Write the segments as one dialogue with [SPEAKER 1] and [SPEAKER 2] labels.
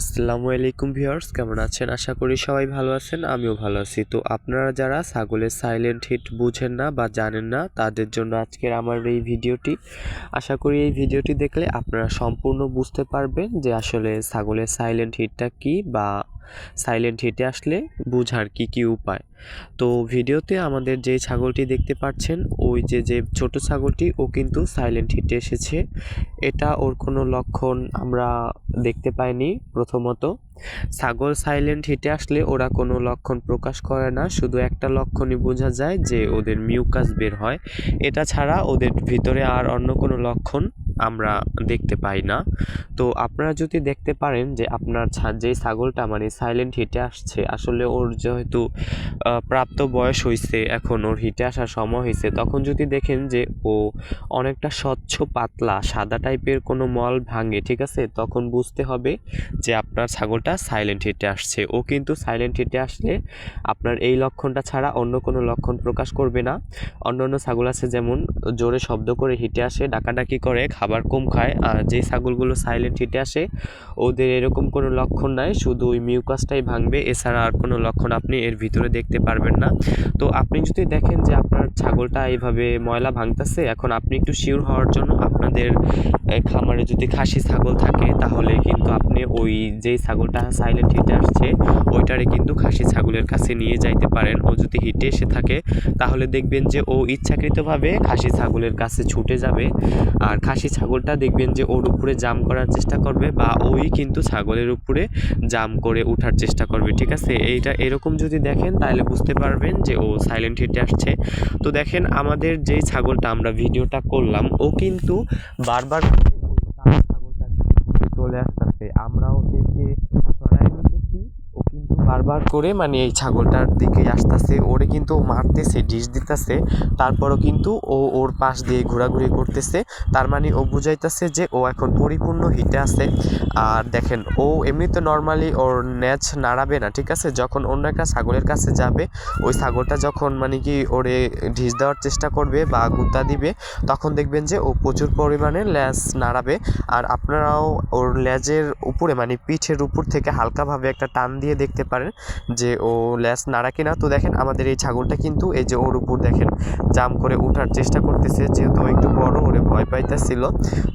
[SPEAKER 1] আসসালামু আলাইকুম ভিউয়ার্স, কেমন আছেন? আশা করি সবাই ভালো আছেন, আমিও ভালো আছি। তো আপনারা যারা ছাগলের সাইলেন্ট হিট বুঝেন না বা জানেন না, তাদের জন্য আজকের আমার এই ভিডিওটি। আশা করি এই ভিডিওটি দেখলে আপনারা সম্পূর্ণ বুঝতে পারবেন যে আসলে ছাগলের সাইলেন্ট হিটটা কি বা সাইলেন্ট হিটে আসলে বুঝার কি কি উপায়। তো ভিডিওতে আমাদের যে ছাগলটি দেখতে পাচ্ছেন, ওই যে যে ছোট ছাগলটি, ও কিন্তু সাইলেন্ট হিটে এসেছে। এটা ওর কোনো লক্ষণ আমরা দেখতে পাইনি প্রথমত। ছাগল সাইলেন্ট হিটে আসলে ওরা কোনো লক্ষণ প্রকাশ করে না, শুধু একটা লক্ষণই বোঝা যায় যে ওদের মিউকাস বের হয়। এটা ছাড়া ওদের ভিতরে আর অন্য কোনো লক্ষণ আমরা দেখতে পাই না। তো আপনারা যদি দেখতে পারেন যে আপনার যেই ছাগলটা মানে সাইলেন্ট হিটে আসছে, আসলে ওর যেহেতু প্রাপ্ত বয়স হয়েছে এখন ওর হিটে আসার সময় হয়েছে তখন যদি দেখেন যে ও অনেকটা স্বচ্ছ, পাতলা, সাদা টাইপের কোনো মল ভাঙে, ঠিক আছে? তখন বুঝতে হবে যে আপনার ছাগলটা সাইলেন্ট হিটে আসছে। ও কিন্তু সাইলেন্ট হিটে আসলে আপনার এই লক্ষণটা ছাড়া অন্য কোনো লক্ষণ প্রকাশ করবে না। অন্য অন্য ছাগল আছে যেমন, জোরে শব্দ করে হিটে আসে, ডাকাডাকি করে, খাবার কম খায়, আর যে ছাগলগুলো সাইলেন্ট হিটে আসে, ওদের এরকম কোনো লক্ষণ নাই, শুধু ওই মিউকাসটাই ভাঙবে, এছাড়া আর কোনো লক্ষণ আপনি এর ভিতরে দেখতে পারবেন না। তো আপনি যদি দেখেন যে আপনার ছাগলটা এইভাবে ময়লা ভাঙতেছে, এখন আপনি একটু শিওর হওয়ার জন্য আপনাদের খামারে যদি খাসি ছাগল থাকে, তাহলে কিন্তু আপনি ওই যেই ছাগলটা সাইলেন্ট হিটে আসছে, ওইটারে কিন্তু খাসি ছাগলের কাছে নিয়ে যাইতে পারেন। ও যদি হিটে এসে থাকে, তাহলে দেখবেন যে ও ইচ্ছাকৃতভাবে খাসি ছাগলের কাছে ছুটে যাবে, আর খাসি ছাগলটা দেখবেন যে ওর উপরে জাম করার চেষ্টা করবে বা ওই কিন্তু ছাগলের উপরে জাম করে ওঠার চেষ্টা করবে, ঠিক আছে? এইটা এরকম যদি দেখেন তাহলে বুঝতে পারবেন যে ও সাইলেন্ট হিটে আসছে। তো দেখেন আমাদের যেই ছাগলটা আমরা ভিডিওটা করলাম, ও কিন্তু বারবার চলে আসতেছে। আমরা ওদেরকে সরাই নিতেছি ও কিন্তু বারবার করে মানে এই ছাগলটার দিকে আসতেছে, ওরে কিন্তু মারতেছে, ডিশ দিতেছে, তারপরও কিন্তু ও ওর পাশ দিয়ে ঘোরাঘুরি করতেছে, তার মানে ও বুঝাইতেছে যে ও এখন পরিপূর্ণ হিটে আছে। আর দেখেন, ও এমনিতে নর্মালি ওর ন্যাচ নাড়াবে না, ঠিক আছে? যখন অন্য একটা ছাগলের কাছে যাবে, ওই ছাগলটা যখন মানে কি ওরে ঢিস দেওয়ার চেষ্টা করবে বা গুতা দিবে, তখন দেখবেন যে ও প্রচুর পরিমাণে ল্যাজ নাড়াবে। আর আপনারাও ওর ল্যাজের উপরে মানে পিঠের উপর থেকে হালকাভাবে একটা টান দিয়ে দেখতে পারেন। যে ও ল্যাজ নাড়া কিনা, তো দেখেন আমাদের এই ছাগলটা কিন্তু এই যে ওর উপর দেখেন জাম করে ওঠার চেষ্টা করতেছে, যেহেতু একটু বড়, ওরে ভয় পাইতেছিল।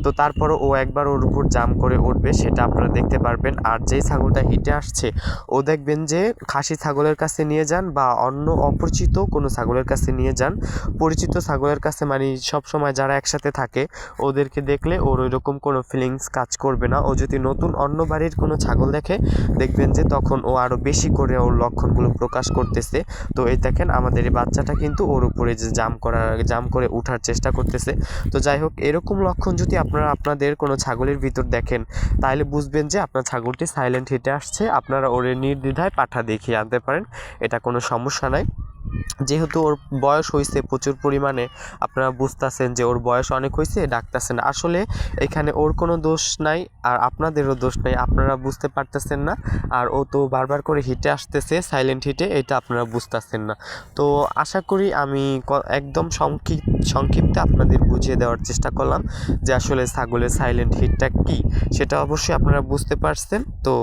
[SPEAKER 1] তো তারপরও ও একবার ওর উপর জাম করে উঠবে, সেটা আপনারা দেখতে পারবেন। আর যেই ছাগলটা হিটে আসছে, ও দেখবেন যে খাসি ছাগলের কাছে নিয়ে যান বা অন্য অপরিচিত কোনো ছাগলের কাছে নিয়ে যান। পরিচিত ছাগলের কাছে মানে সব সময় যারা একসাথে থাকে, ওদেরকে দেখলে ওর ওইরকম কোনো ফিলিংস কাজ করবে না। ও যদি নতুন অন্য বাড়ির কোনো ছাগল দেখে, দেখবেন যে তখন ও আরও বেশি করে ওর লক্ষণগুলো প্রকাশ করতেছে। তো এই দেখেন, আমাদের এই বাচ্চাটা কিন্তু ওর উপরে যে জাম করার জাম করে ওঠার চেষ্টা করতেছে। তো যাই হোক, এরকম লক্ষণ যদি আপনারা আপনাদের কোনো ছাগলের ভিতর দেখেন, তাহলে বুঝবেন যে আপনার ছাগলটি সাইলেন্ট হেঁটে আসছে। আপনারা ওরে নির্দ্বিধায় পাঠা দেখিয়ে আনতে পারেন। এটা কোনো সমস্যা নাই। যেহেতু ওর বয়স হয়েছে প্রচুর পরিমাণে, আপনারা বুঝতেছেন যে ওর বয়স অনেক হয়েছে ডাকতেছেন। আসলে এখানে ওর কোনো দোষ নাই আর আপনাদেরও দোষ নাই, আপনারা বুঝতে পারতেছেন না। আর ও তো বারবার করে হিটে আসতেছে সাইলেন্ট হিটে, এটা আপনারা বুঝতেছেন না। তো আশা করি আমি একদম সংক্ষিপ্ত সংক্ষিপ্তে আপনাদের বুঝিয়ে দেওয়ার চেষ্টা করলাম যে আসলে ছাগলের সাইলেন্ট হিটটা কী, সেটা অবশ্যই আপনারা বুঝতে পারছেন। তো